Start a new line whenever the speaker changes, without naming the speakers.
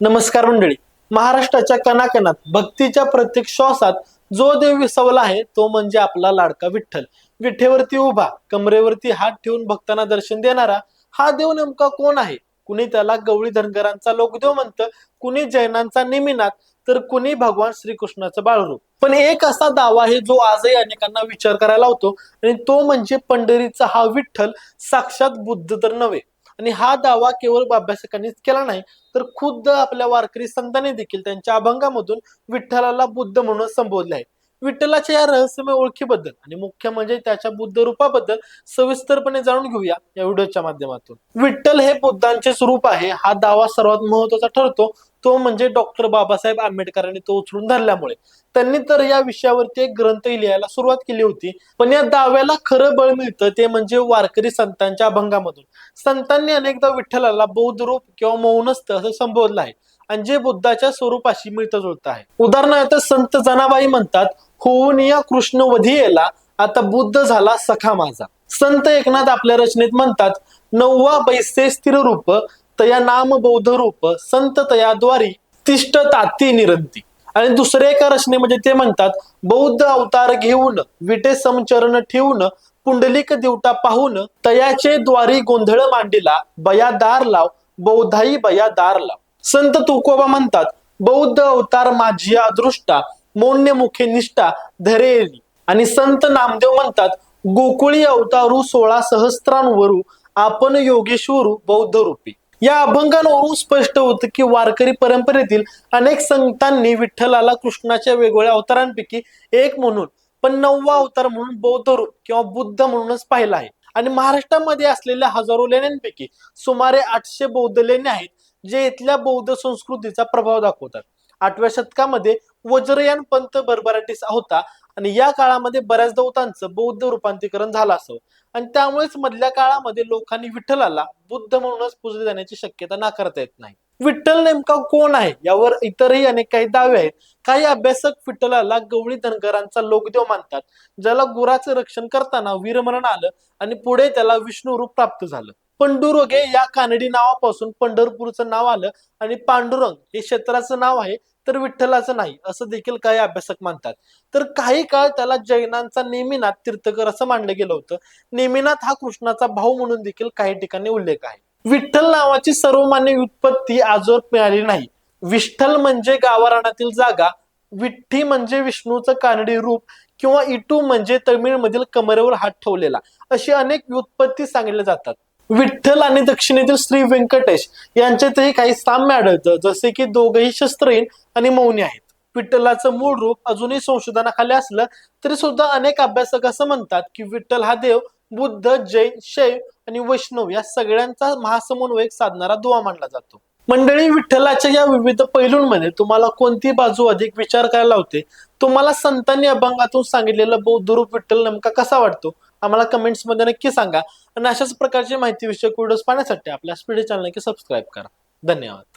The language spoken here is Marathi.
नमस्कार मंडळी. महाराष्ट्राच्या कणाकणात भक्तीच्या प्रत्येक श्वासात जो देव विसवला आहे तो म्हणजे आपला लाडका विठ्ठल. विठ्ठेवरती उभा कमरेवरती हात ठेवून भक्तांना दर्शन देणारा हा देव नेमका कोण आहे? कुणी त्याला गवळी धनगरांचा लोकदेव म्हणतं कुणी जैनांचा निमिनाथ तर कुणी भगवान श्रीकृष्णाचं बाळरूप. पण एक असा दावा आहे जो आजही अनेकांना विचार करायला होतो आणि तो म्हणजे पंढरीचा हा विठ्ठल साक्षात बुद्ध तर नव्हे. आणि हा दावा केवळ अभ्यासकांनीच केला नाही तर खुद्द आपल्या वारकरी संतांनी देखील त्यांच्या अभंगामधून विठ्ठलाला बुद्ध म्हणून संबोधले आहे. विठ्ठलाच्या या रहस्यमय ओळखीबद्दल आणि मुख्य म्हणजे त्याच्या बुद्ध रूपाबद्दल सविस्तरपणे जाणून घेऊया या व्हिडिओच्या माध्यमातून. विठ्ठल हे बुद्धांचे स्वरूप आहे हा दावा सर्वात महत्त्वाचा ठरतो. तो म्हणजे डॉक्टर बाबासाहेब आंबेडकरांनी तो उचलून धरल्यामुळे. त्यांनी तर या विषयावरती एक ग्रंथही लिहायला सुरुवात केली होती. पण या दाव्याला खरं बळ मिळतं ते म्हणजे वारकरी संतांच्या अभंगामधून. संतांनी अनेकदा विठ्ठलाला बौद्ध रूप किंवा मौनस्थ असं संबोधलं आहे. आणि जे बुद्धाच्या स्वरूपाशी मिळतं जुळत आहे. उदाहरणार्थ संत जनाबाई म्हणतात होऊन या कृष्ण वधियेला आता बुद्ध झाला सखा माझा. संत एकनाथ आपल्या रचनेत म्हणतात नववा बैसे स्थिर रूप तया नाम बौद्ध रूप संत तयाद्वारी तिष्ठ ताती निरंती. आणि दुसरे एका रचने म्हणजे ते म्हणतात बौद्ध अवतार घेऊन विटे समचरण ठेवून पुंडलिक दिवटा पाहून तयाचे द्वारी गोंधळ मांडीला बया दार लाव बौद्धाई बया दार लाव. संत तुकोबा म्हणतात बौद्ध अवतार माझी अदृष्टा मौन्य मुखे निष्ठा धरेली. आणि संत नामदेव म्हणतात गोकुळी अवतारू सोळा सहस्त्रांवरू आपण योगेश्वरू बौद्ध रूपी. या अभंगांवरून स्पष्ट होतं की वारकरी परंपरेतील अनेक संतांनी विठ्ठलाला कृष्णाच्या वेगवेगळ्या अवतारांपैकी एक म्हणून पण नववा अवतार म्हणून बौद्ध रूप किंवा बुद्ध म्हणूनच पाहिला आहे. आणि महाराष्ट्रामध्ये असलेल्या हजारो लेण्यांपैकी सुमारे आठशे बौद्ध लेण्या आहेत जे इथल्या बौद्ध संस्कृतीचा प्रभाव दाखवतात. आठव्या शतकामध्ये वज्रयान पंथ भरभराटीस होता. आणि या काळामध्ये बऱ्याच दौतांचं बौद्ध रूपांतरीकरण झालं असं. आणि त्यामुळेच मधल्या काळामध्ये लोकांनी विठ्ठलाला बुद्ध म्हणूनच पूजले जाण्याची शक्यता नाकारता येत नाही. विठ्ठल नेमका कोण आहे? यावर इतरही अनेक काही दावे आहेत. काही अभ्यासक विठ्ठलाला गवळी धनगरांचा लोकदेव मानतात. ज्याला गुराचं रक्षण करताना वीरमरण आलं आणि पुढे त्याला विष्णू रूप प्राप्त झालं. पंडुरोगे या कानडी नावापासून पंढरपूरचं नाव आलं आणि पांडुरंग हे क्षेत्राचं नाव आहे तर विठ्ठलाचं नाही असं देखील काही अभ्यासक मानतात. तर काही काळ त्याला जैनांचा नेमिनाथ तीर्थकर असं मानलं गेलं होतं. नेमिनाथ हा कृष्णाचा भाऊ म्हणून देखील काही ठिकाणी उल्लेख आहे. विठ्ठल नावाची सर्वमान्य व्युत्पत्ती आजवर मिळाली नाही. विठ्ठल म्हणजे गावारानातील जागा विठ्ठी म्हणजे विष्णूचं कानडी रूप किंवा इटू म्हणजे तमिळमधील कमरेवर हात ठेवलेला अशी अनेक व्युत्पत्ती सांगितल्या जातात. विठ्ठल आणि दक्षिणेतील श्री व्यंकटेश यांच्यातही काही साम्य आढळतं. जसे की दोघही शस्त्रहीन आणि मौनी आहेत. विठ्ठलाचं मूळ रूप अजूनही संशोधनाखाली असलं तरी सुद्धा अनेक अभ्यासक असं म्हणतात की विठ्ठल हा देव बुद्ध जैन शैव आणि वैष्णव या सगळ्यांचा महासमन्वयक साधणारा दुवा मानला जातो. मंडळी विठ्ठलाच्या या विविध पैलूंमध्ये तुम्हाला कोणती बाजू अधिक विचार करायला होते? तुम्हाला संतांनी अभंगातून सांगितलेलं बौद्ध रूप विठ्ठल नेमका कसा वाटतो? आम्हाला कमेंट्समध्ये नक्की सांगा. आणि अशाच प्रकारची माहिती विषयक व्हिडिओज पाहण्यासाठी आपल्या स्पीड चॅनल नक्की सबस्क्राईब करा. धन्यवाद.